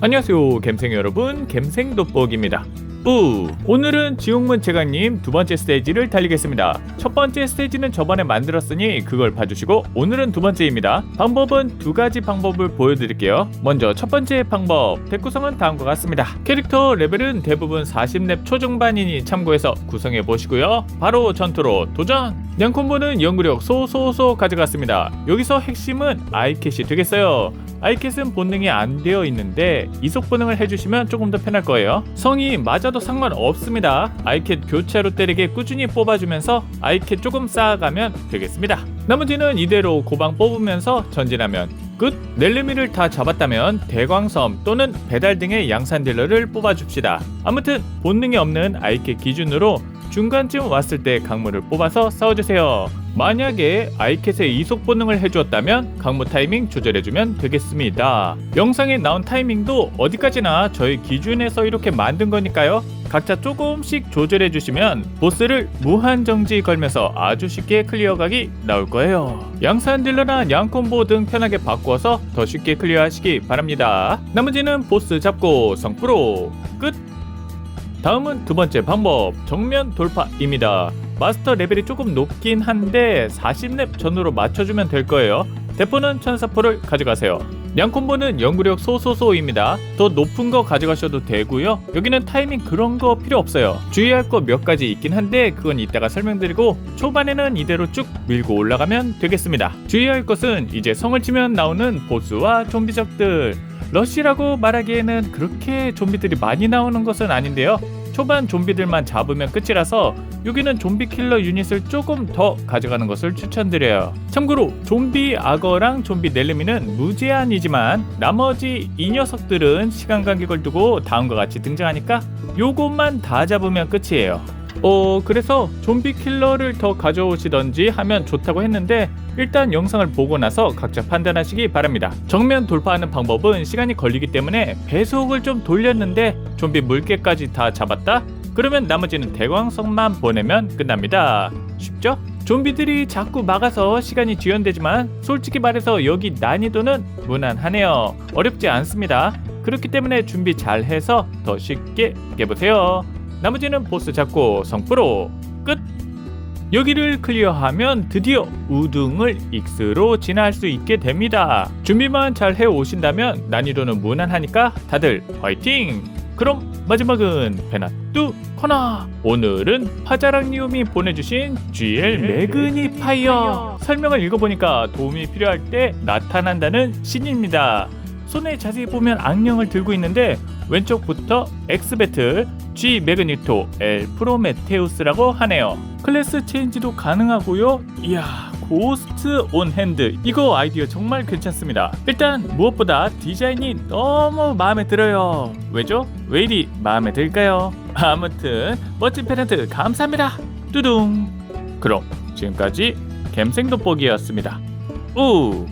안녕하세요 갬생 여러분. 갬생 돋보기입니다 우. 오늘은 지옥문 제강님 두 번째 스테이지를 달리겠습니다. 첫 번째 스테이지는 저번에 만들었으니 그걸 봐주시고 오늘은 두 번째입니다. 방법은 두 가지 방법을 보여드릴게요. 먼저 첫 번째 방법 덱 구성은 다음과 같습니다. 캐릭터 레벨은 대부분 40렙 초중반이니 참고해서 구성해 보시고요. 바로 전투로 도전! 냥콤보는 연구력 소소소 가져갔습니다. 여기서 핵심은 아이캣이 되겠어요. 아이캣은 본능이 안 되어 있는데 이속 본능을 해주시면 조금 더 편할 거예요. 성이 맞아 도 상관없습니다. 아이캣 교체로 때리게 꾸준히 뽑아주면서 아이캣 조금 쌓아가면 되겠습니다. 나머지는 이대로 고방 뽑으면서 전진하면 끝! 넬르미를 다 잡았다면 대광섬 또는 배달 등의 양산 딜러를 뽑아줍시다. 아무튼 본능이 없는 아이캣 기준으로 중간쯤 왔을 때 강물을 뽑아서 싸워주세요. 만약에 아이캣의 이속 본능을 해주었다면 강무 타이밍 조절해주면 되겠습니다. 영상에 나온 타이밍도 어디까지나 저희 기준에서 이렇게 만든 거니까요. 각자 조금씩 조절해 주시면 보스를 무한정지 걸면서 아주 쉽게 클리어각이 나올 거예요. 양산 딜러나 양콤보 등 편하게 바꾸어서 더 쉽게 클리어하시기 바랍니다. 나머지는 보스 잡고 성프로 끝! 다음은 두 번째 방법 정면 돌파입니다. 마스터 레벨이 조금 높긴 한데 40렙 전후로 맞춰주면 될 거예요. 대포는 천사포를 가져가세요. 양콤보는 연구력 소소소입니다. 더 높은 거 가져가셔도 되고요. 여기는 타이밍 그런 거 필요 없어요. 주의할 거 몇 가지 있긴 한데 그건 이따가 설명드리고 초반에는 이대로 쭉 밀고 올라가면 되겠습니다. 주의할 것은 이제 성을 치면 나오는 보스와 좀비적들 러쉬라고 말하기에는 그렇게 좀비들이 많이 나오는 것은 아닌데요. 초반 좀비들만 잡으면 끝이라서 여기는 좀비 킬러 유닛을 조금 더 가져가는 것을 추천드려요. 참고로 좀비 악어랑 좀비 넬르미는 무제한이지만 나머지 이 녀석들은 시간 간격을 두고 다음과 같이 등장하니까 요것만 다 잡으면 끝이에요. 어 그래서 좀비 킬러를 더 가져오시던지 하면 좋다고 했는데 일단 영상을 보고 나서 각자 판단하시기 바랍니다. 정면 돌파하는 방법은 시간이 걸리기 때문에 배속을 좀 돌렸는데 좀비 물개까지 다 잡았다? 그러면 나머지는 대광석만 보내면 끝납니다. 쉽죠? 좀비들이 자꾸 막아서 시간이 지연되지만 솔직히 말해서 여기 난이도는 무난하네요. 어렵지 않습니다. 그렇기 때문에 준비 잘 해서 더 쉽게 깨보세요. 나머지는 보스 잡고 성프로 끝! 여기를 클리어하면 드디어 우등을 익스로 진화할 수 있게 됩니다. 준비만 잘 해오신다면 난이도는 무난하니까 다들 화이팅! 그럼 마지막은 베나뚜 코너 오늘은 화자랑니움이 보내주신 GL 매그니파이어 설명을 읽어보니까 도움이 필요할 때 나타난다는 신입니다 손에 자세히 보면 악령을 들고 있는데 왼쪽부터 엑스배틀 G 매그니토 L 프로메테우스라고 하네요. 클래스 체인지도 가능하고요. 이야 고스트 온 핸드. 이거 아이디어 정말 괜찮습니다. 일단 무엇보다 디자인이 너무 마음에 들어요. 왜죠? 왜 이리 마음에 들까요? 아무튼 멋진 페렌트 감사합니다. 뚜둥. 그럼 지금까지 갬생 돋보기였습니다. 우